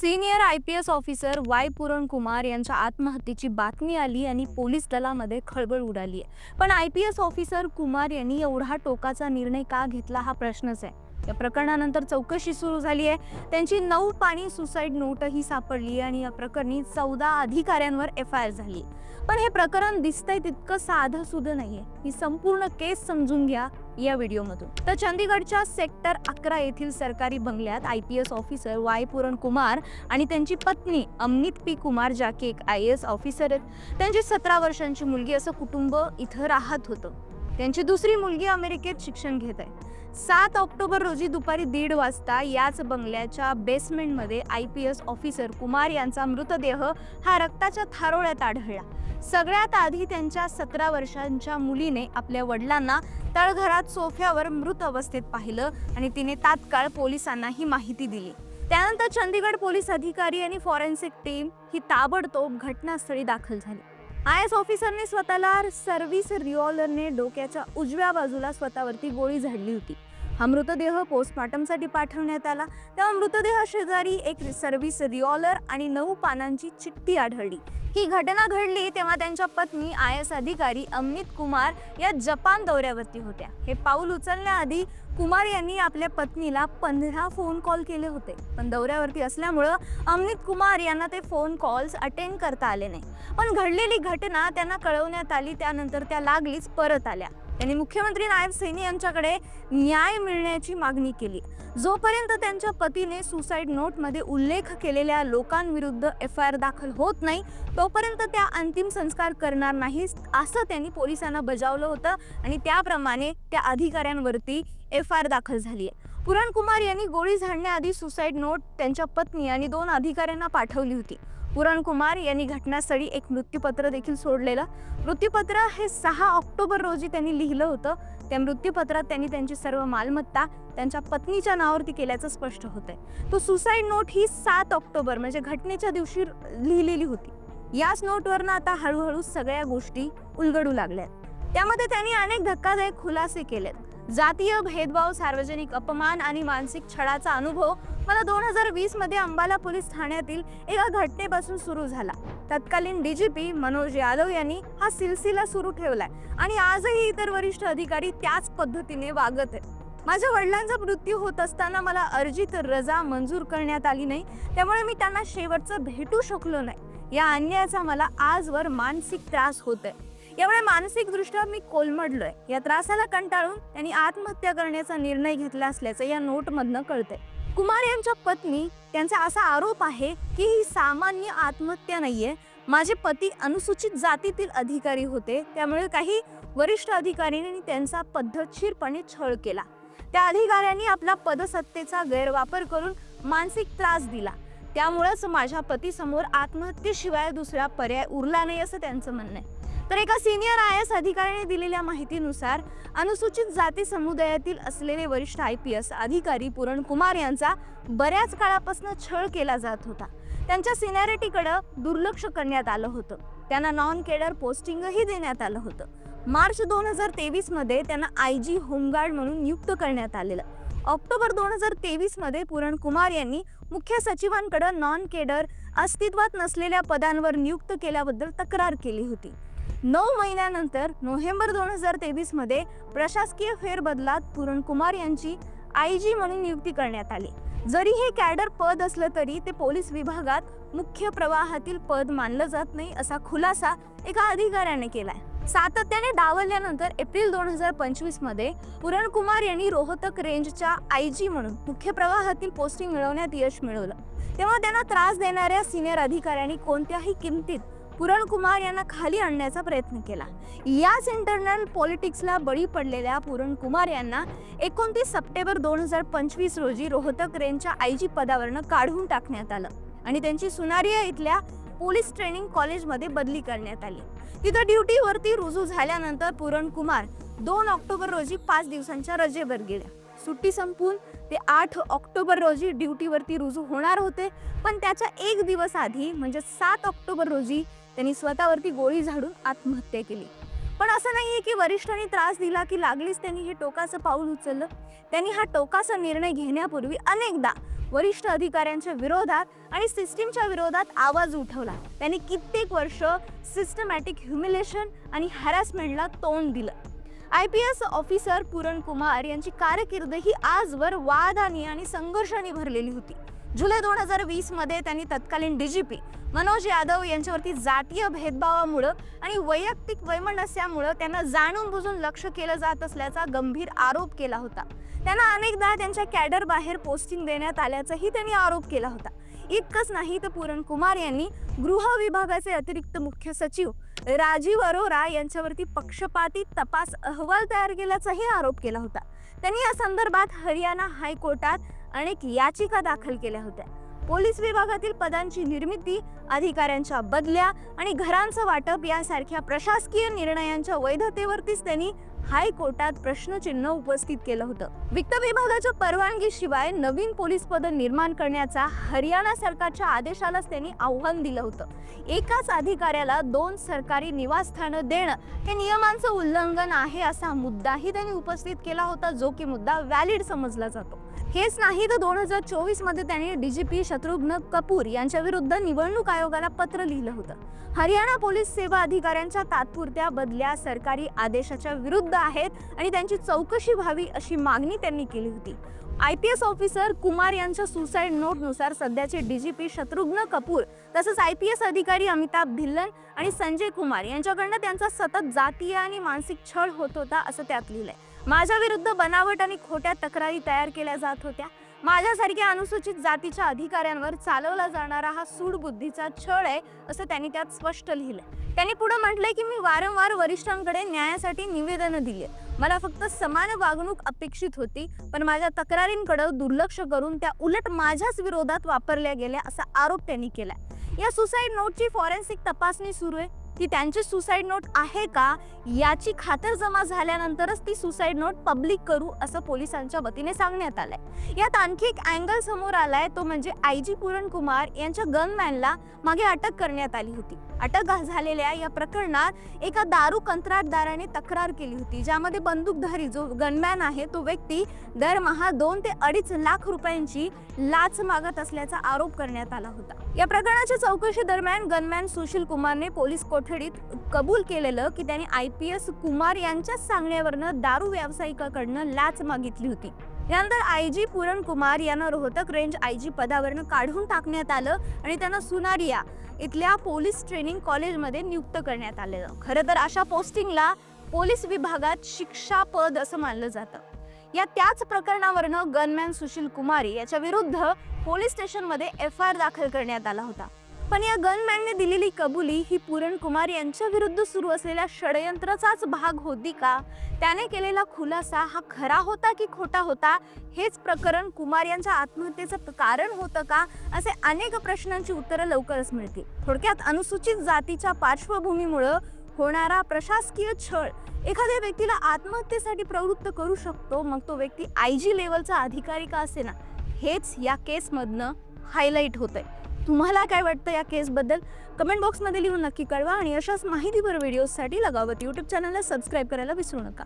Senior I P S officer Y Puran Kumar यांच्या आत्महत्येची बातमी आली आणि पोलीस दलामध्ये खळबळ उडाली. आहे पण I P S officer Kumar यांनी एवढा टोकाचा निर्णय का घेतला हा प्रश्नच आहे. या प्रकरणानंतर चौकशी सुरू झाली आहे. त्यांची नऊ पाणी सुसाईड नोटही सापडली आणि या प्रकरणी चौदा अधिकाऱ्यांवर एफ आय आर झाली पण हे प्रकरण दिसतंय तितकं साधं सुद्धा नाहीये. ही संपूर्ण केस समजून घ्या या व्हिडिओमधून. तर चंदीगडच्या सेक्टर अकरा येथील सरकारी बंगल्यात I P S officer Y Puran Kumar आणि त्यांची पत्नी अमनित पी कुमार ज्या की एक आय एस ऑफिसर आहेत त्यांची सतरा वर्षांची मुलगी असं कुटुंब इथं राहत होतं. त्यांची दुसरी मुलगी अमेरिकेत शिक्षण घेत आहे. सात ऑक्टोबर रोजी दुपारी दीड वाजता याच बंगल्याच्या बेसमेंटमध्ये I P S officer Kumar यांचा मृतदेह हा रक्ताच्या थारोळ्यात आढळला. सगळ्यात आधी त्यांच्या सतरा वर्षांच्या मुलीने आपल्या वडिलांना तळघरात सोफ्यावर मृत अवस्थेत पाहिलं आणि तिने तात्काळ पोलिसांना ही माहिती दिली. त्यानंतर चंदीगड पोलीस अधिकारी आणि फॉरेन्सिक टीम ही ताबडतोब घटनास्थळी दाखल झाली. आय एस ऑफिसरने स्वतःला सर्व्हिस रिऑलरने डोक्याच्या उजव्या बाजूला स्वतःवरती गोळी झाडली होती. हा मृतदेह पोस्टमॉर्टमसाठी पाठवण्यात आला. तेव्हा मृतदेह शेजारी एक सर्व्हिस रिओलर आणि नऊ पानांची चिठ्ठी आढळली. ही घटना घडली तेव्हा त्यांच्या पत्नी आय एस अधिकारी अमित कुमार या जपान दौऱ्यावरती होत्या. हे पाऊल उचलण्याआधी कुमार यांनी आपल्या पत्नीला पंधरा फोन कॉल केले होते. पण दौऱ्यावरती असल्यामुळं अमित कुमार यांना ते फोन कॉल्स अटेंड करता आले नाही. पण घडलेली घटना त्यांना कळवण्यात आली त्यानंतर त्या लागलीच परत आल्या. त्यांनी मुख्यमंत्री नायब सैनी यांच्याकडे न्याय मिळण्याची मागणी केली. जोपर्यंत त्यांच्या पतीने सुसाईड नोटमध्ये उल्लेख केलेल्या लोकांविरुद्ध एफ आय आर दाखल होत नाही तोपर्यंत त्या अंतिम संस्कार करणार नाही असं त्यांनी पोलिसांना बजावलं होतं आणि त्याप्रमाणे त्या अधिकाऱ्यांवरती एफ आय आर दाखल झाली आहे. पुरणकुमार यांनी गोळी झाडण्याआधी सुसाईड नोट त्यांच्या पत्नी आणि दोन अधिकाऱ्यांना पाठवली होती. पुरणकुमार यांनी घटनास्थळी एक मृत्यूपत्र देखील सोडलेलं. मृत्यूपत्र हे सहा ऑक्टोबर रोजी त्यांनी लिहिलं होतं. त्या मृत्यूपत्रात त्यांनी त्यांची सर्व मालमत्ता त्यांच्या पत्नीच्या नावावरती केल्याचं स्पष्ट होतंय. तो सुसाईड नोट ही सात ऑक्टोबर म्हणजे घटनेच्या दिवशी लिहिलेली होती. याच नोटवरनं आता हळूहळू सगळ्या गोष्टी उलगडू लागल्या त्यामध्ये त्यांनी अनेक धक्कादायक खुलासे केलेत. जातीय भेदभाव सार्वजनिक अपमान आणि मानसिक छळाचा अनुभव मला दोन हजार वीसमध्ये अंबाला पोलीस ठाण्यातील एका घटनेपासून सुरू झाला. तत्कालीन डीजीपी मनोज यादव यांनी हा सिलसिला सुरू ठेवलाय आणि आजही इतर वरिष्ठ अधिकारी त्याच पद्धतीने वागत आहेत. माझ्या वडिलांचा मृत्यू होत असताना मला अर्जित रजा मंजूर करण्यात आली नाही त्यामुळे मी त्यांना शेवटचं भेटू शकलो नाही. या अन्यायाचा मला आजवर मानसिक त्रास होत आहे यामुळे मानसिकदृष्ट्या मी कोलमडलोय. या त्रासाला कंटाळून त्यांनी आत्महत्या करण्याचा निर्णय घेतला असल्याचं या नोटमधनं कळतंय. कुमार यांच्या पत्नी त्यांचा असा आरोप आहे की ही सामान्य आत्महत्या नाहीये. माझे पती अनुसूचित जातीतील अधिकारी होते. त्यामुळे काही वरिष्ठ अधिकाऱ्यांनी त्यांचा पद्धतशीरपणे छळ केला. त्या अधिकाऱ्यांनी आपला पदसत्तेचा गैरवापर करून मानसिक त्रास दिला. त्यामुळेच माझ्या पतीसमोर आत्महत्येशिवाय दुसरा पर्याय उरला नाही असं त्यांचं म्हणणं आहे. तर एका सिनियर आय एस अधिकाऱ्याने दिलेल्या माहितीनुसार अनुसूचित जाती समुदायातील असलेले वरिष्ठ आय पी एस अधिकारी पुरण कुमार यांचा बऱ्याच काळापासून छळ केला जात होता. त्यांच्या सिनियरिटीकडं दुर्लक्ष करण्यात आलं होतं. त्यांना नॉन केडर पोस्टिंगही देण्यात आलं होतं. मार्च दोन हजार तेवीसमध्ये त्यांना आय जी होमगार्ड म्हणून नियुक्त करण्यात आलेलं. ऑक्टोबर दोन हजार तेवीसमध्ये पुरण कुमार यांनी मुख्य सचिवांकडे नॉन केडर अस्तित्वात नसलेल्या पदांवर नियुक्त केल्याबद्दल तक्रार केली होती. नऊ महिन्यानंतर नोव्हेंबर दोन हजार तेवीसमध्ये प्रशासकीय फेरबदलात पुरणकुमार यांची आय जी म्हणून नियुक्ती करण्यात आली. जरी हे कॅडर पद असलं तरी ते पोलीस विभागात मुख्य प्रवाहातील पद मानलं जात नाही असा खुलासा एका अधिकाऱ्याने केलाय. सातत्याने डावलल्यानंतर एप्रिल दोन हजार पंचवीसमध्ये पुरणकुमार यांनी रोहतक रेंजच्या आय जी म्हणून मुख्य प्रवाहातील पोस्टिंग मिळवण्यात यश मिळवलं. तेव्हा त्यांना त्रास देणाऱ्या सिनियर अधिकाऱ्यांनी कोणत्याही किमतीत पुरण कुमार यांना खाली आणण्याचा प्रयत्न केला. याच इंटरनल पॉलिटिक्सला बळी पडलेल्या पुरण कुमार यांना एकोणतीस सप्टेंबर दोन हजार पंचवीस रोजी रोहतक रेंजच्या आयजी पदावरनं काढून टाकण्यात आलं आणि त्यांची सुनारिया इथल्या पोलीस ट्रेनिंग कॉलेजमध्ये बदली करण्यात आली. तिथं ड्युटीवरती रुजू झाल्यानंतर पुरण कुमार दोन ऑक्टोबर रोजी पाच दिवसांच्या रजेवर गेल्या. सुट्टी संपून ते आठ ऑक्टोबर रोजी ड्युटीवरती रुजू होणार होते पण त्याच्या एक दिवस आधी म्हणजे सात ऑक्टोबर रोजी त्यांनी स्वतःवरती गोळी झाडून आत्महत्या केली. पण असं नाही आहे की वरिष्ठांनी त्रास दिला की लागलीच त्यांनी हे टोकाचं पाऊल उचललं. त्यांनी हा टोकाचा निर्णय घेण्यापूर्वी अनेकदा वरिष्ठ अधिकाऱ्यांच्या विरोधात आणि सिस्टीमच्या विरोधात आवाज उठवला. त्यांनी कित्येक वर्ष सिस्टमॅटिक ह्युमिलेशन आणि हॅरॅसमेंटला तोंड दिलं. आय पी एस ऑफिसर पुरण कुमार यांची कारकीर्द ही आजवर वादानी आणि संघर्षाने भरलेली होती. जुलै दोन हजार वीसमध्ये त्यांनी तत्कालीन D G P Manoj Yadav यांच्यावरती जातीय भेदभावामुळं आणि वैयक्तिक वैमनस्यामुळं त्यांना जाणून बुजून लक्ष केलं जात असल्याचा गंभीर आरोप केला होता. त्यांना अनेकदा त्यांच्या कॅडर बाहेर पोस्टिंग देण्यात आल्याचाही त्यांनी आरोप केला होता. इतकंच नाही तर पुरणकुमार यांनी गृह विभागाचे अतिरिक्त मुख्य सचिव राजीव अरोरा यांच्यावरती पक्षपाती तपास अहवाल तयार केल्याचाही आरोप केला होता. त्यांनी या संदर्भात हरियाणा हायकोर्टात अनेक याचिका दाखल केल्या होत्या. पोलीस विभागातील पदांची निर्मिती अधिकाऱ्यांच्या बदल्या आणि घरांचं वाटप यासारख्या प्रशासकीय निर्णयांच्या वैधतेवरतीच त्यांनी हायकोर्टात प्रश्नचिन्ह उपस्थित केलं होतं. वित्त विभागाच्या परवानगीशिवाय नवीन पोलीस पद निर्माण करण्याचा हरियाणा सरकारच्या आदेशालाच त्यांनी आव्हान दिलं होतं. एकाच अधिकाऱ्याला दोन सरकारी निवासस्थानं देणं हे नियमांचं उल्लंघन आहे असा मुद्दाही त्यांनी उपस्थित केला होता जो की मुद्दा व्हॅलिड समजला जातो. हेच नाही तर दोन हजार चोवीसमध्ये त्यांनी D G P Shatrughan Kapoor यांच्या विरुद्ध निवडणूक आयोगाला पत्र लिहिलं होतं. हरियाणा पोलीस सेवा अधिकाऱ्यांच्या तात्पुरत्या बदल्या सरकारी आदेशाच्या विरुद्ध आहेत आणि त्यांची चौकशी व्हावी अशी मागणी त्यांनी केली होती. I P S officer Kumar यांच्या सुसाईड नोटनुसार सध्याचे D G P Shatrughan Kapoor तसंच आय पी एस अधिकारी अमिताभ धिल्लन आणि संजय कुमार यांच्याकडनं त्यांचा सतत जातीय आणि मानसिक छळ होत होता असं त्यात लिहिलंय. माझ्या विरुद्ध बनावट आणि खोट्या तक्रारी तयार केल्या जात होत्या. माझ्यासारख्या अनुसूचित जातीच्या अधिकाऱ्यांवर चालवला जाणारा हा सूडबुद्धीचा छळ आहे असं त्यांनी त्यात स्पष्ट लिहिलं त्यांनी पुढे म्हटलंय की मी वारंवार वरिष्ठांकडे न्यायासाठी निवेदनं दिली मला फक्त समान वागणूक अपेक्षित होती पण माझ्या तक्रारींकडे दुर्लक्ष करून त्या उलट माझ्याच विरोधात वापरल्या गेल्या असा आरोप त्यांनी केला या सुसाईड नोटची फॉरेन्सिक तपासणी सुरू आहे. की त्यांची सुसाईड नोट आहे का? याची खातरजमा झाल्यानंतरच ती सुसाईड नोट पब्लिक करू असं पोलिसांच्या वतीने सांगण्यात आलंय. यात आणखी एक अँगल समोर आलाय तो म्हणजे आय जी पुरणकुमार यांच्या गनमॅनला मागे अटक करण्यात आली होती. अटक झालेल्या या प्रकरणात एका दारू कंत्राटदाराने तक्रार केली होती ज्यामध्ये बंदूकधारी जो गनमॅन आहे तो व्यक्ती दरमहा दोन ते अडीच लाख रुपयांची लाच मागत असल्याचा आरोप करण्यात आला होता. या प्रकरणाच्या चौकशी दरम्यान गनमॅन सुशील कुमारने पोलीस कोठडीत कबूल केलेलं की त्याने आय पी एस कुमार यांच्याच सांगण्यावरनं दारू व्यावसायिकाकडनं लाच मागितली होती. यानंतर आय जी पुरण कुमार यांना रोहतक रेंज आय जी पदावरनं काढून टाकण्यात आलं आणि त्यांना सुनारिया इथल्या पोलीस ट्रेनिंग कॉलेजमध्ये नियुक्त करण्यात आलेलं. खरं तर अशा पोस्टिंगला पोलीस विभागात शिक्षा पद असं मानलं जातं. या त्याच प्रकरणावरनं गनमॅन सुशील कुमारी याच्या विरुद्ध पोलीस स्टेशनमध्ये एफ आय आर दाखल करण्यात आला होता. पण या गनमॅनने दिलेली कबुली ही पुरण कुमार यांच्या विरुद्ध सुरू असलेल्या षडयंत्राचाच भाग होती का? त्याने केलेला खुलासा हा खरा होता की खोटा होता? हेच प्रकरण कुमार यांच्या आत्महत्येचं कारण होतं का? असे अनेक प्रश्नांची उत्तरं लवकरच मिळतील. थोडक्यात अनुसूचित जातीच्या पार्श्वभूमीमुळं होणारा प्रशासकीय छळ एखाद्या व्यक्तीला आत्महत्येसाठी प्रवृत्त करू शकतो मग तो व्यक्ती आय जी लेवलचा अधिकारी का असे ना हेच या केसमधनं हायलाईट होतंय. तुम्हाला काय वाटतं या केसबद्दल? कमेंट बॉक्समध्ये लिहून नक्की कळवा आणि अशाच माहितीपर व्हिडिओजसाठी लगावत यूट्यूब चॅनलला सबस्क्राईब करायला विसरू नका.